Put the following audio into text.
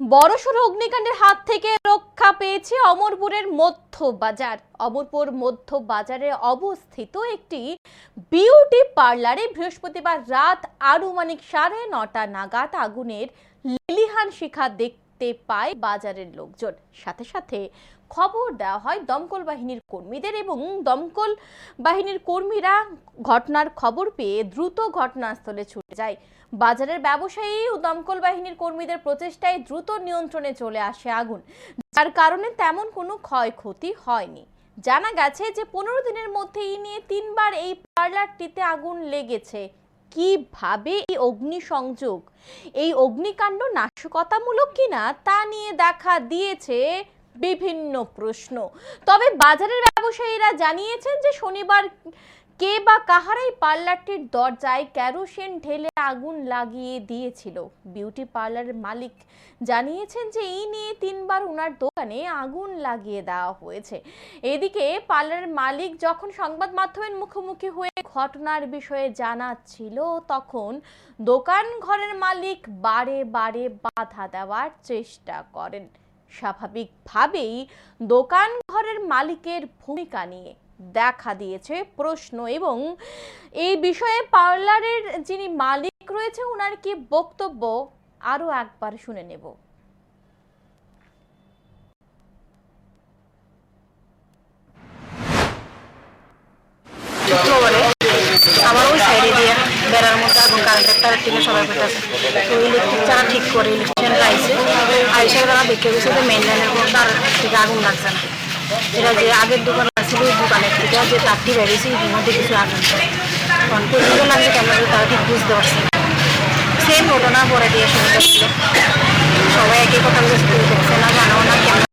বড়সড় অগ্নিকাণ্ডের হাত থেকে রক্ষা পেয়েছে অমরপুরের মধ্য বাজার অমরপুর মধ্য বাজারে অবস্থিত একটি বিউটি পার্লারে বৃহস্পতিবার রাত আনুমানিক সাড়ে নটা নাগাদ আগুনের লিলিহান শিখা দেখতে পায় বাজারের লোকজন। সাথে সাথে খবর দেওয়া হয় দমকল বাহিনীর কর্মীদের এবং দমকল বাহিনীর কর্মীরা ঘটনার খবর পেয়ে দ্রুত ঘটনাস্থলে ছুটে যায়। বাজারের ব্যবসায়ী ও দমকল বাহিনীর কর্মীদের প্রচেষ্টায় দ্রুত নিয়ন্ত্রণে চলে আসে আগুন। যার কারণে তেমন কোনো ক্ষয়ক্ষতি হয়নি। জানা গেছে যে পনেরো দিনের মধ্যে এই নিয়ে তিনবার এই পার্লারটিতে আগুন লেগেছে। কীভাবে এই অগ্নিসংযোগ, এই অগ্নিকাণ্ড নাশকতামূলক কিনা তা নিয়ে দেখা দিয়েছে বিভিন্ন প্রশ্ন। তবে বাজারের ব্যবসায়ীরা জানিয়েছেন যে শনিবার কে বা কাহারাই পার্লারটির দরজায় কেরোসিন ঢেলে আগুন লাগিয়ে দিয়েছিল? বিউটি পার্লারের মালিক জানিয়েছেন যে, এই নিয়ে তিনবার ওনার দোকানে আগুন লাগিয়ে দেওয়া হয়েছে। এদিকে পার্লারের মালিক যখন সংবাদ মাধ্যমের মুখোমুখি হয়ে ঘটনার বিষয়ে জানাচ্ছিল, তখন দোকান ঘরের মালিক বারে বারে বাধা দেওয়ার চেষ্টা করেন। স্বাভাবিকভাবেই দোকান ঘরের মালিকের ভূমিকা নিয়ে দেখা দিয়েছে প্রশ্ন এবং এই বিষয়ে পার্লারের যিনি মালিক রয়েছে ওনার কি বক্তব্য আরও একবার শুনে নেব। বেড়ার ঠিক করে দেখে গেছে মেন তার যে আগের দোকান আসলে দোকানের থেকে যে চাকরি বেরিয়েছি এর মধ্যে কিছু আনন্দ অনেকে তারা ঠিক বুঝতে পারছে সেম ঘটনা পরে দিয়ে শুনে সবাই একই কথা বলেছে না, জানো না কেন